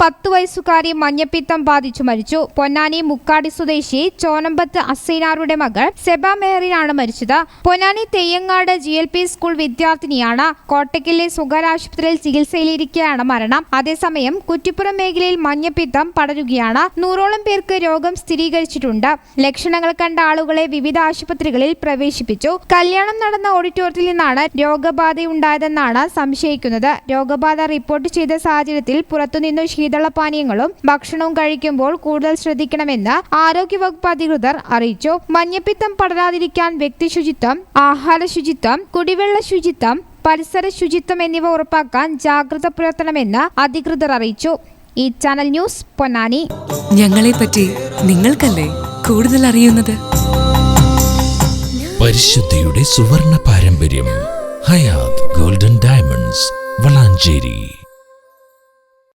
പത്ത് വയസ്സുകാരി മഞ്ഞപ്പിത്തം ബാധിച്ചു മരിച്ചു. പൊന്നാനി മുക്കാടി സ്വദേശി ചോനമ്പത്ത് അസൈനാറുടെ മകൾ സെബ മെഹറിനാണ് മരിച്ചത്. Ponnani Theyyangad G L P school വിദ്യാർത്ഥിനിയാണ് കോട്ടയ്ക്കലിലെ സ്വകാര്യ ആശുപത്രിയിൽ ചികിത്സയിലിരിക്കെയാണ് മരണം. അതേസമയം കുറ്റിപ്പുറം മേഖലയിൽ മഞ്ഞപ്പിത്തം പടരുകയാണ്. നൂറോളം പേർക്ക് രോഗം സ്ഥിരീകരിച്ചിട്ടുണ്ട്. ലക്ഷണങ്ങൾ കണ്ട ആളുകളെ വിവിധ ആശുപത്രികളിൽ പ്രവേശിപ്പിച്ചു. കല്യാണം നടന്ന ഓഡിറ്റോറിയത്തിൽ നിന്നാണ് രോഗബാധയുണ്ടായതെന്നാണ് സംശയിക്കുന്നത്. രോഗബാധ റിപ്പോർട്ട് ചെയ്ത സാഹചര്യത്തിൽ പുറത്തുനിന്നു ശീതളപാനീയങ്ങളും ഭക്ഷണവും കഴിക്കുമ്പോൾ കൂടുതൽ ശ്രദ്ധിക്കണമെന്ന് ആരോഗ്യവകുപ്പ് അധികൃതർ അറിയിച്ചു. മഞ്ഞപ്പിത്തം പടരാതിരിക്കാൻ വ്യക്തി ശുചിത്വം ആഹാര ശുചിത്വം കുടിവെള്ള ശുചിത്വം പരിസര ശുചിത്വം എന്നിവ ഉറപ്പാക്കാൻ ജാഗ്രത പുലർത്തണമെന്ന് അധികൃതർ അറിയിച്ചു. ഈ ചാനൽ ന്യൂസ് പൊന്നാനി. ഞങ്ങളെ പറ്റി നിങ്ങൾക്കല്ലേ കൂടുതൽ അറിയുന്നത്? പരിശുദ്ധിയുടെ സുവർണ പാരമ്പര്യം ഹയാത് ഗോൾഡൻ ഡയമണ്ട്സ് വളാഞ്ചേരി.